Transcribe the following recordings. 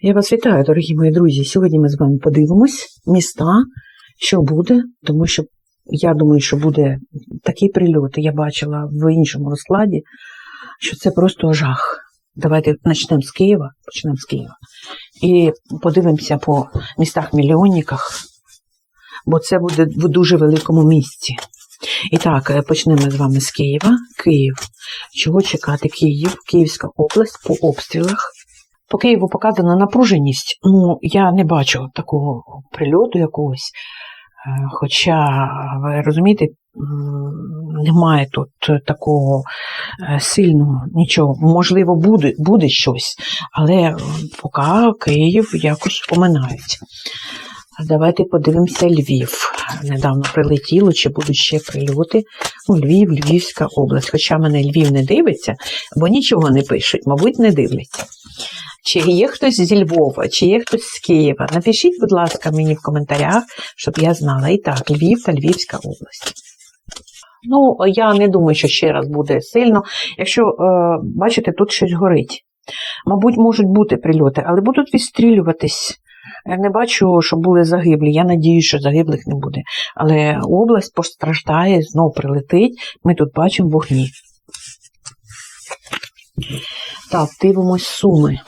Я вас вітаю, дорогі мої друзі. Сьогодні ми з вами подивимось міста, що буде, тому що я думаю, що буде такий прильот. Я бачила в іншому розкладі, що це просто жах. Давайте почнемо з Києва, почнемо з Києва. І подивимося по містах-мільйонниках, бо це буде в дуже великому місці. І так, е, почнемо з вами з Києва. Київ. Чого чекати? Київ, Київська область по обстрілах. По Києву показана напруженість. Ну, я не бачу такого прильоту якогось. Е, Хоча, ви розумієте, немає тут такого е, сильного нічого. Можливо, буде, буде щось, але поки Київ якось поминають. Давайте подивимося Львів. Недавно прилетіло, чи будуть ще прильоти. Ну, Львів, Львівська область. Хоча мене Львів не дивиться, бо нічого не пишуть, мабуть, не дивляться. Чи є хтось зі Львова, чи є хтось з Києва? Напишіть, будь ласка, мені в коментарях, щоб я знала. І так, Львів та Львівська область. Ну, я не думаю, що ще раз буде сильно. Якщо, е, бачите, тут щось горить. Мабуть, можуть бути прильоти, але будуть відстрілюватись. Я не бачу, що були загиблі. Я надію, що загиблих не буде. Але область постраждає, знов прилетить. Ми тут бачимо вогні. Так, дивимось суми.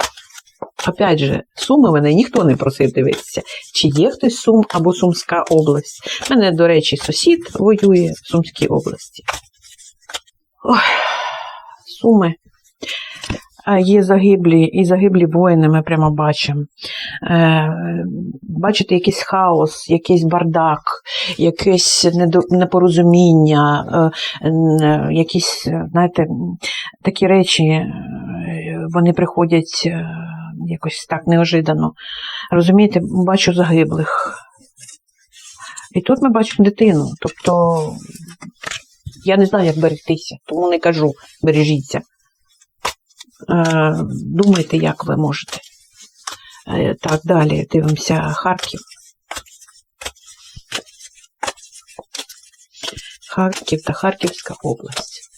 Опять же, суми мене ніхто не просив дивитися. Чи є хтось Сум або Сумська область? У мене, до речі, сусід воює в Сумській області. Ой, суми. Є загиблі, і загиблі воїни ми прямо бачимо. Е, бачите, якийсь хаос, якийсь бардак, якесь непорозуміння, е, якісь, знаєте, такі речі, е, вони приходять якось так неожиданно. Розумієте, бачу загиблих. І тут ми бачимо дитину. Тобто я не знаю, як берегтися, тому не кажу, бережіться. Е, Думайте, як ви можете. Е, Так, далі дивимося Харків. Харків та Харківська область.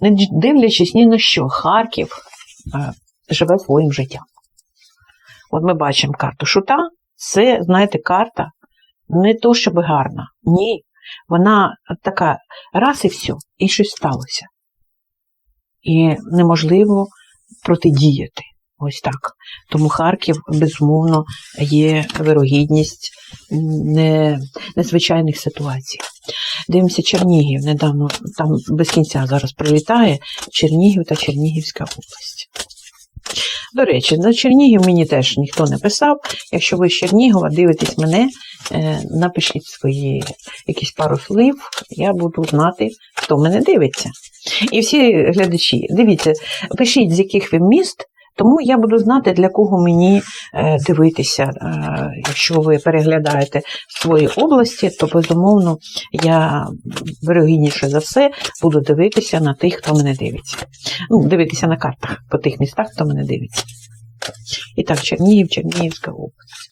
Не дивлячись ні на що, Харків е, живе своїм життям. От ми бачимо карту шута. Це, знаєте, карта не то, щоб гарна. Ні. Вона така раз і все, і щось сталося. І неможливо протидіяти. Ось так. Тому Харків, безумовно, є вирогідність не, незвичайних ситуацій. Дивимося Чернігів. Недавно там без кінця зараз прилітає Чернігів та Чернігівська область. До речі, на Чернігів мені теж ніхто не писав. Якщо ви з Чернігова дивитесь мене, е, напишіть свої якісь пару слів, я буду знати, хто мене дивиться. І всі глядачі, дивіться, пишіть, з яких ви міст, тому я буду знати, для кого мені е, дивитися. Е, Якщо ви переглядаєте свої області, то безумовно я вирогідніше за все буду дивитися на тих, хто мене дивиться. Ну, дивитися на картах по тих містах, хто мене дивиться. І так, Чернігів, Чернігівська область.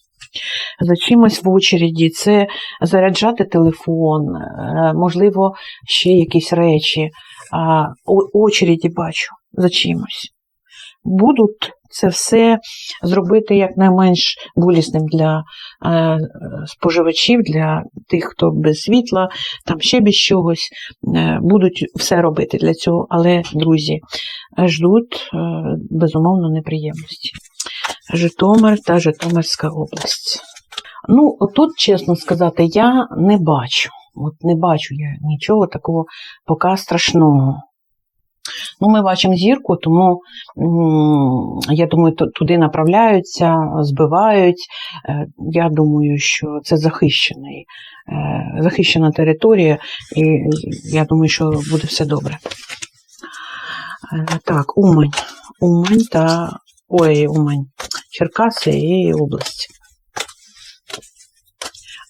За чимось в очереді це заряджати телефон, е, можливо, ще якісь речі. Очереді бачу за чимось. Будуть це все зробити якнайменш болісним для е, споживачів, для тих, хто без світла, там ще без чогось. Е, будуть все робити для цього, але, друзі, ждуть е, безумовно неприємності. Житомир та Житомирська область. Ну, тут, чесно сказати, я не бачу. От не бачу я нічого такого поки страшного. Ну, ми бачимо зірку, тому я думаю, туди направляються, збивають. Е, Я думаю, що це захищений, е, захищена територія, і я думаю, що буде все добре. Е, Так, Умань. Умань та ой, Умань. Черкаси і область.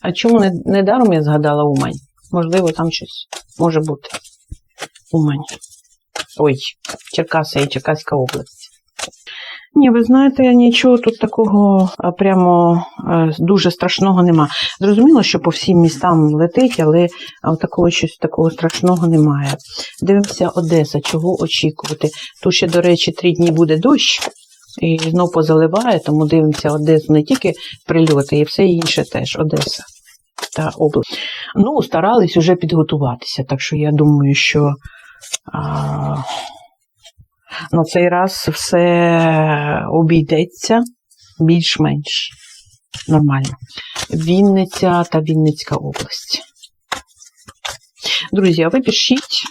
А чому не, не даром я згадала Умань? Можливо, там щось може бути. Умань. Ой, Черкаси і Черкаська область. Ні, ви знаєте, нічого тут такого прямо е, дуже страшного нема. Зрозуміло, що по всім містам летить, але такого щось такого страшного немає. Дивимося Одеса, чого очікувати. Тут ще, до речі, три дні буде дощ. І знов позаливає, тому дивимося Одесу не тільки прильоти, і все інше теж Одеса та область. Ну, старались вже підготуватися, так що я думаю, що на цей раз все обійдеться більш-менш нормально. Вінниця та Вінницька область. Друзі, а ви пишіть,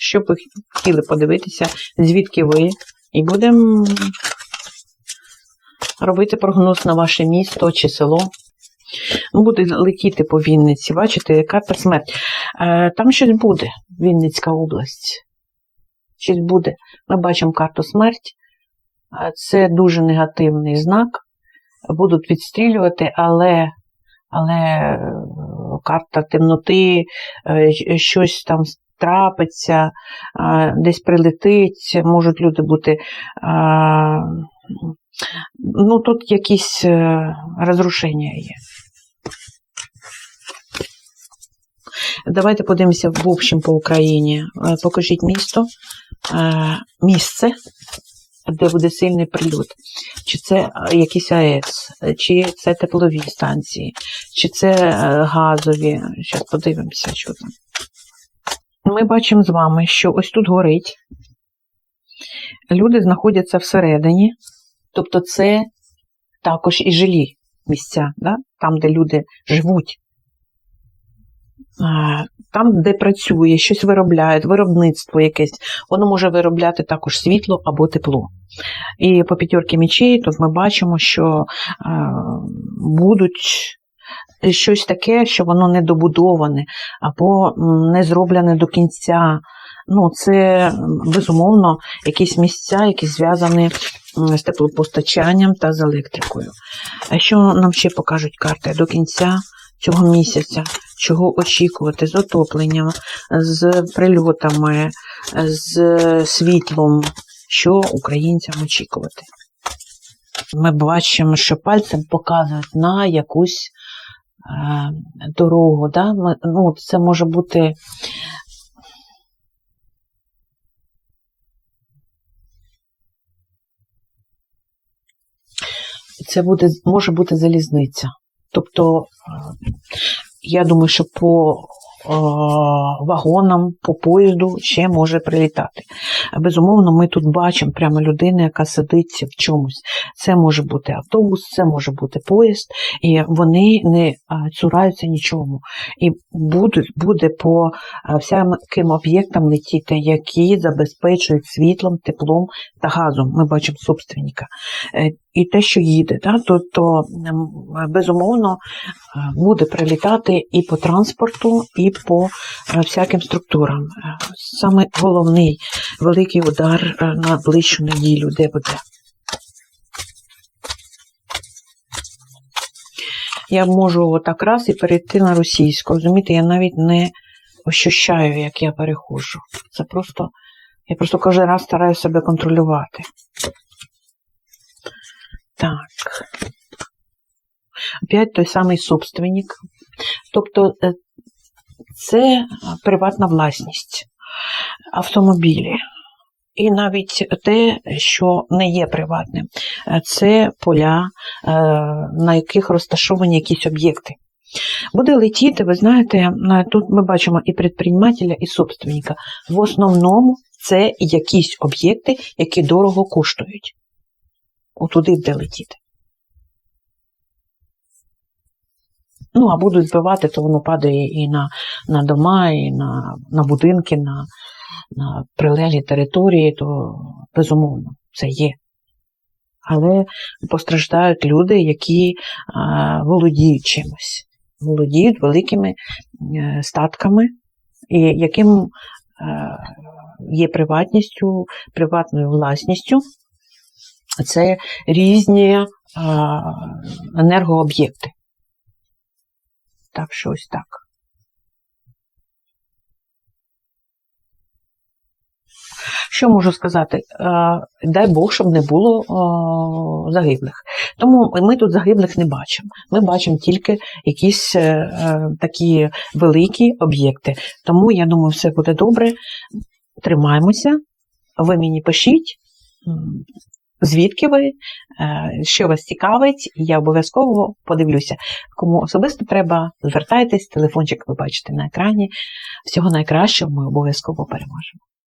що ви хотіли подивитися, звідки ви, і будемо робити прогноз на ваше місто чи село. Буде летіти по Вінниці, бачите, карта смерть. Е, Там щось буде, Вінницька область. Щось буде. Ми бачимо карту смерть. Е, Це дуже негативний знак. Будуть відстрілювати, але, але е, карта темноти, щось там трапиться, десь прилетить, можуть люди бути. Ну, тут якісь розрушення є. Давайте подивимося в общем по Україні. Е, Покажіть місто, е, місце, де буде сильний прильот. Чи це е, якийсь АЕС, чи це теплові станції, чи це газові. Зараз подивимося, що там. Ми бачимо з вами, що ось тут горить. Люди знаходяться всередині, тобто це також і жилі місця, да? там, де люди живуть. Там, де працює, щось виробляють, виробництво якесь, воно може виробляти також світло або тепло. І по п'ятерки мічей тут ми бачимо, що будуть щось таке, що воно недобудоване або не зроблене до кінця. Ну, це безумовно якісь місця, які зв'язані з теплопостачанням та з електрикою. А що нам ще покажуть карти до кінця цього місяця? Чого очікувати з отопленням, з прильотами, з світлом, що українцям очікувати? Ми бачимо, що пальцем показують на якусь е, дорогу. Да? Ми- Ну, це може бути це буде, може бути залізниця. Тобто, я думаю, що по е, вагонам, по поїзду ще може прилітати. Безумовно, ми тут бачимо прямо людину, яка сидить в чомусь. Це може бути автобус, це може бути поїзд, і вони не е, цураються нічому. І будуть, буде по е, всяким об'єктам летіти, які забезпечують світлом, теплом та газом. Ми бачимо собственника. І те, що їде, да, то, то безумовно е, буде прилітати і по транспорту, і по е, всяким структурам. Е, Саме головний великий удар на ближчу неділю, де буде. Я можу отак раз і перейти на російську. Розумієте, я навіть не ощущаю, як я перехожу. Це просто, я просто кожен раз стараюся себе контролювати. Так. Опять той самий собственник. Тобто е, це приватна власність, автомобілі. І навіть те, що не є приватним, це поля, е, на яких розташовані якісь об'єкти. Буде летіти, ви знаєте, е, тут ми бачимо і предпринимателя, і собственника. В основному це якісь об'єкти, які дорого коштують. Отуди буде летіти. Ну, а будуть збивати, то воно падає і на, на дома, і на, на будинки, на, на прилеглі території, то безумовно це є. Але постраждають люди, які а, володіють чимось, володіють великими е, статками, і яким е, є приватністю, приватною власністю. Це різні а, енергооб'єкти. Так що ось так. Що можу сказати? Е, Дай Бог, щоб не було е, загиблих. Тому ми тут загиблих не бачимо. Ми бачимо тільки якісь е, е, такі великі об'єкти. Тому я думаю, все буде добре. Тримаємося. Ви мені пишіть, звідки ви, е, що вас цікавить, я обов'язково подивлюся. Кому особисто треба, звертайтесь, телефончик ви бачите на екрані. Всього найкращого ми обов'язково переможемо.